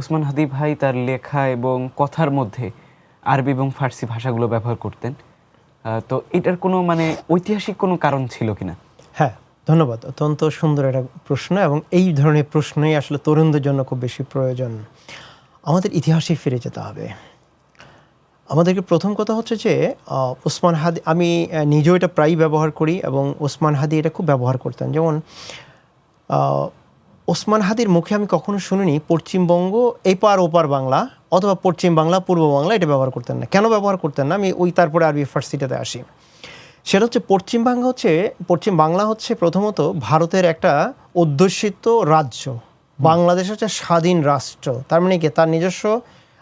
ওসমান হাদি ভাই তার লেখা এবং কথার মধ্যে আরবি এবং ফার্সি ভাষাগুলো ব্যবহার করতেন। তো এটার কোনো মানে ঐতিহাসিক কোনো কারণ ছিল কিনা? হ্যাঁ ধন্যবাদ। অত্যন্ত সুন্দর একটা প্রশ্ন এবং এই ধরনের প্রশ্নই আসলে তরুণদের জন্য খুব বেশি প্রয়োজন। আমাদের ইতিহাসে ফিরে যেতে হবে। আমাদেরকে প্রথম কথা হচ্ছে যে ওসমান হাদি, আমি নিজেও এটা প্রায়ই ব্যবহার করি এবং ওসমান হাদি এটা খুব ব্যবহার করতেন। যেমন ওসমান হাদির মুখে আমি কখনো শুনিনি পশ্চিমবঙ্গ এপার ওপার বাংলা অথবা পশ্চিম বাংলা, পূর্ব বাংলা এটা ব্যবহার করতেন না। কেন ব্যবহার করতেন না? আমি ওই তারপরে আরবি ফার্সিটাতে আসি। সেটা হচ্ছে পশ্চিম বাংলা হচ্ছে, পশ্চিম বাংলা হচ্ছে প্রথমত ভারতের একটা অধ্যুষিত রাজ্য। বাংলাদেশ হচ্ছে স্বাধীন রাষ্ট্র। তার মানে কি? তার নিজস্ব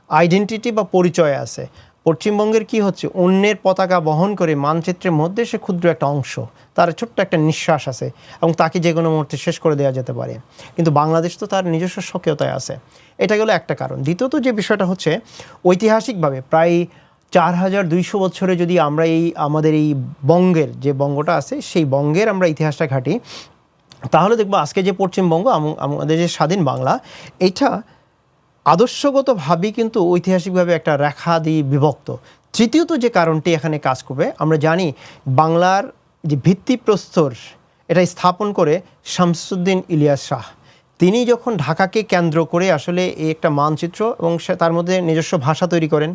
আইডেন্টিটি বা পরিচয় আছে। পশ্চিমবঙ্গের কি হচ্ছে? অন্যের পতাকা বহন করে মানচিত্রের মধ্যে সে ক্ষুদ্র একটা অংশ, তার ছোট্ট একটা নিঃশ্বাস আছে এবং তাকে যে কোনো মুহূর্তে শেষ করে দেওয়া যেতে পারে। কিন্তু বাংলাদেশ তো তার নিজস্ব স্বকীয়তায় আছে। এটা গেলো একটা কারণ। দ্বিতীয়ত যে বিষয়টা হচ্ছে, ঐতিহাসিকভাবে প্রায় চার হাজার দুইশো বছরে যদি আমরা এই, আমাদের এই বঙ্গের যে বঙ্গটা আছে, সেই বঙ্গের আমরা ইতিহাসটা ঘাঁটি, তাহলে দেখব আজকে যে পশ্চিমবঙ্গ, আম- আমাদের যে স্বাধীন বাংলা, এটা আদর্শগতভাবেই কিন্তু ঐতিহাসিকভাবে একটা রেখা দিয়ে বিভক্ত। তৃতীয়ত যে কারণটি এখানে কাজ করবে, আমরা জানি বাংলার যে ভিত্তিপ্রস্তর, এটা স্থাপন করে শামসুদ্দিন ইলিয়াস শাহ। তিনি যখন ঢাকাকে কেন্দ্র করে আসলে এই একটা মানচিত্র এবং তার মধ্যে নিজস্ব ভাষা তৈরি করেন,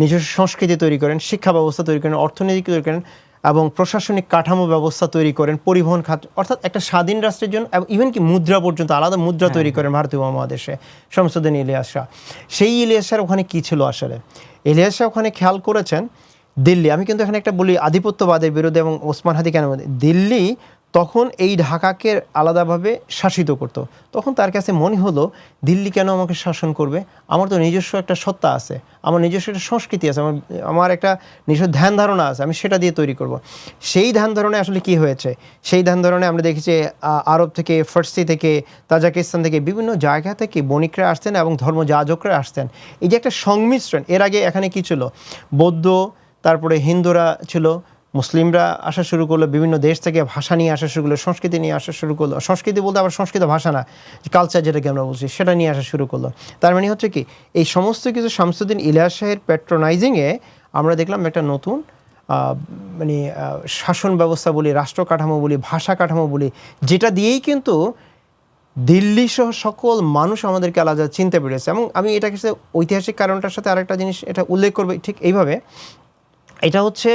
নিজস্ব সংস্কৃতি তৈরি করেন, শিক্ষা ব্যবস্থা তৈরি করেন, অর্থনীতি তৈরি করেন এবং প্রশাসনিক কাঠামো ব্যবস্থা তৈরি করেন পরিবহন খাত অর্থাৎ একটা স্বাধীন রাষ্ট্রের জন্য ইভেন কি মুদ্রা পর্যন্ত আলাদা মুদ্রা তৈরি করেন ভারতীয় মহাদেশে শামসুদ্দিন ইলিয়াস শাহ। সেই ইলিয়াস শাহ ওখানে কী ছিল আসলে? ইলিয়াস শাহ ওখানে খেয়াল করেছেন দিল্লি আমি কিন্তু এখানে একটা বলি আধিপত্যবাদের বিরুদ্ধে এবং ওসমান হাদি কেন? দিল্লি তখন এই ঢাকাকে আলাদাভাবে শাসিত করতো। তখন তার কাছে মনে হলো, দিল্লি কেন আমাকে শাসন করবে? আমার তো নিজস্ব একটা সত্তা আছে, আমার নিজস্ব একটা সংস্কৃতি আছে, আমার আমার একটা নিজস্ব ধ্যান ধারণা আছে, আমি সেটা দিয়ে তৈরি করব। সেই ধ্যান ধারণে আসলে কি হয়েছে? সেই ধ্যান ধারণে আমরা দেখেছি আরব থেকে, ফার্সি থেকে, তাজাকিস্তান থেকে, বিভিন্ন জায়গা থেকে বণিকরা আসতেন এবং ধর্মযাজকরা আসতেন। এই যে একটা সংমিশ্রণ, এর আগে এখানে কি ছিল? বৌদ্ধ, তারপরে হিন্দুরা ছিল মুসলিমরা আসা শুরু করল, বিভিন্ন দেশ থেকে ভাষা নিয়ে আসা শুরু করল, সংস্কৃতি নিয়ে আসা শুরু করল। সংস্কৃতি বলতে আবার সংস্কৃত ভাষা না কালচার যেটাকে আমরা বলছি, সেটা নিয়ে আসা শুরু করল। তার মানে হচ্ছে কি, এই সমস্ত কিছু শামসুদ্দিন ইলিয়াস শাহের প্যাট্রোনাইজিংয়ে আমরা দেখলাম একটা নতুন মানে শাসন ব্যবস্থা বলি, রাষ্ট্র কাঠামো বলি, ভাষা কাঠামো বলি, যেটা দিয়েই কিন্তু দিল্লি সহ সকল মানুষ আমাদেরকে আলাদা চিনতে পেরেছে। এবং আমি এটাকে ঐতিহাসিক কারণটার সাথে আরেকটা জিনিস এটা উল্লেখ করবে, ঠিক এইভাবে। এটা হচ্ছে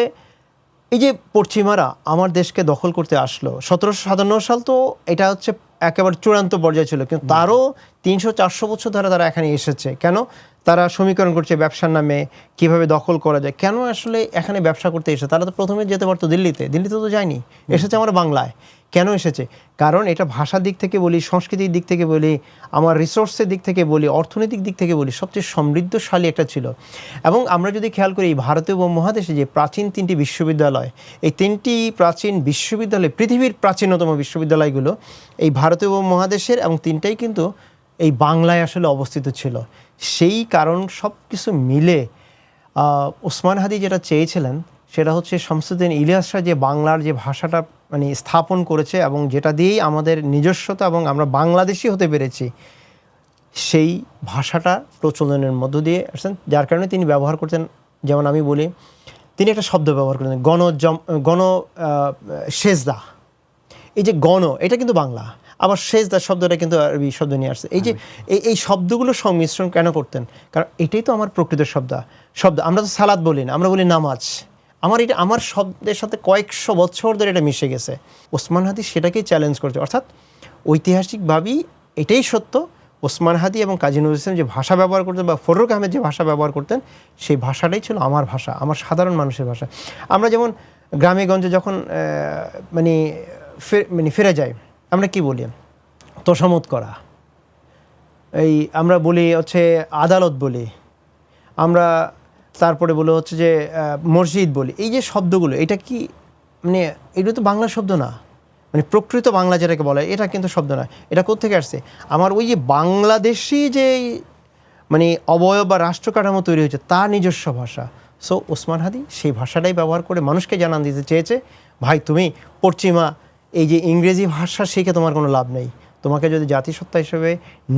এই যে পশ্চিমারা আমার দেশকে দখল করতে আসলো সতেরোশো সাতান্ন সাল তো এটা হচ্ছে একেবারে চূড়ান্ত পর্যায়ে ছিল কিন্তু তারও তিনশো চারশো বছর ধরে তারা এখানে এসেছে। কেন? তারা সমীকরণ করছে ব্যবসার নামে, কীভাবে দখল করা যায়? কেন আসলে এখানে ব্যবসা করতে এসে তারা তো প্রথমে যেতে পারতো দিল্লিতে। দিল্লিতে তো যায়নি। এসেছে আমার বাংলায়। কেন এসেছে? কারণ এটা ভাষার দিক থেকে বলি, সংস্কৃতির দিক থেকে বলি, আমার রিসোর্সের দিক থেকে বলি, অর্থনৈতিক দিক থেকে বলি, সবচেয়ে সমৃদ্ধশালী একটা ছিল। এবং আমরা যদি খেয়াল করি ভারতীয় উপমহাদেশে যে প্রাচীন তিনটি বিশ্ববিদ্যালয়, এই তিনটি প্রাচীন বিশ্ববিদ্যালয়, পৃথিবীর প্রাচীনতম বিশ্ববিদ্যালয়গুলো এই ভারতীয় উপমহাদেশের এবং তিনটাই কিন্তু এই বাংলায় আসলে অবস্থিত ছিল। সেই কারণ সব কিছু মিলে ওসমান হাদি যেটা চেয়েছিলেন, সেটা হচ্ছে শামসুদ্দিন ইলিয়াস শাহ যে বাংলার যে ভাষাটা মানে স্থাপন করেছে এবং যেটা দিয়েই আমাদের নিজস্বতা এবং আমরা বাংলাদেশি হতে পেরেছি, সেই ভাষাটা প্রচলনের মধ্য দিয়ে আসছেন। যার কারণে তিনি ব্যবহার করতেন, যেমন আমি বলি, তিনি একটা শব্দ ব্যবহার করতেন, গণ গণ সেজদা। এই যে গণ, এটা কিন্তু বাংলা। আবার সেজদা শব্দটা কিন্তু আরবি শব্দ নিয়ে আসছে। এই যে এই এই শব্দগুলো সংমিশ্রণ কেন করতেন? কারণ এটাই তো আমার প্রকৃত শব্দ। শব্দ, আমরা তো সালাদ বলি না, আমরা বলি নামাজ। আমার এটা, আমার শব্দের সাথে কয়েকশো বছর ধরে এটা মিশে গেছে। ওসমান হাদি সেটাকেই চ্যালেঞ্জ করছে। অর্থাৎ ঐতিহাসিকভাবেই এটাই সত্য, ওসমান হাদি এবং কাজী নজরুল ইসলাম যে ভাষা ব্যবহার করতেন বা ফররুক আহমেদ যে ভাষা ব্যবহার করতেন, সেই ভাষাটাই ছিল আমার ভাষা, আমার সাধারণ মানুষের ভাষা। আমরা যেমন গ্রামে গঞ্জে যখন মানে মানে ফিরে যাই আমরা কি বলি? তোষামত করা। এই আমরা বলি হচ্ছে আদালত বলি। আমরা তারপরে বলে হচ্ছে যে মসজিদ বলি। এই যে শব্দগুলো, এটা কি মানে এগুলো তো বাংলা শব্দ না। মানে প্রকৃত বাংলা যেটাকে বলা, এটা কিন্তু শব্দ না। এটা কোত্থেকে আসছে? আমার ওই যে বাংলাদেশি যে মানে অবয়ব বা রাষ্ট্র কাঠামো তৈরি হয়েছে তার নিজস্ব ভাষা। সো ওসমান হাদি সেই ভাষাটাই ব্যবহার করে মানুষকে জানান দিতে চেয়েছে, ভাই, তুমি পশ্চিমা এই যে ইংরেজি ভাষা শিখে তোমার কোনো লাভ নেই। তোমাকে যদি জাতিসত্তা হিসেবে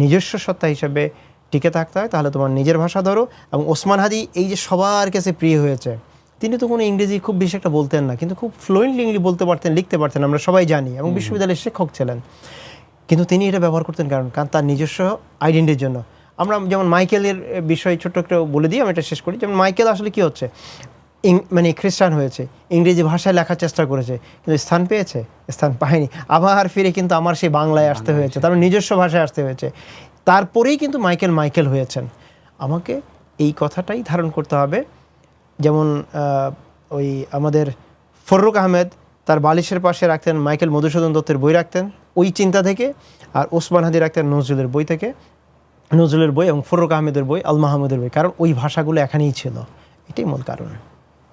নিজস্ব সত্তা হিসেবে টিকে থাকতে হয় তাহলে তোমার নিজের ভাষা ধরো এবং ওসমান হাদি এই যে সবার কাছে প্রিয় হয়েছে তিনি তো কোনো ইংরেজি খুব বেশি একটা বলতেন না কিন্তু খুব ফ্লুয়েন্টলি ইংলিশ বলতে পারতেন লিখতে পারতেন আমরা সবাই জানি এবং বিশ্ববিদ্যালয়ের শিক্ষক ছিলেন। কিন্তু তিনি এটা ব্যবহার করতেন কারণ কারণ তার নিজস্ব আইডেন্টির জন্য। আমরা যেমন মাইকেলের বিষয়ে ছোট্ট একটা বলে দিই আমি এটা শেষ করি। যেমন মাইকেল আসলে কি হচ্ছে? মানে খ্রিস্টান হয়েছে ইংরেজি ভাষায় লেখার চেষ্টা করেছে কিন্তু স্থান পেয়েছে স্থান পায়নি। আবার ফিরে কিন্তু আমার সেই বাংলায় আসতে হয়েছে তার নিজস্ব ভাষায় আসতে হয়েছে। তারপরেই কিন্তু মাইকেল মাইকেল হয়েছেন। আমাকে এই কথাটাই ধারণ করতে হবে যেমন ওই আমাদের ফররুক আহমেদ তার বালিশের পাশে রাখতেন মাইকেল মধুসূদন দত্তের বই রাখতেন ওই চিন্তা থেকে আর ওসমান হাদি রাখতেন নজরুলের বই থেকে নজরুলের বই এবং ফররুক আহমেদের বই আল মাহমুদের বই কারণ ওই ভাষাগুলো এখানেই ছিল এটাই মূল কারণ।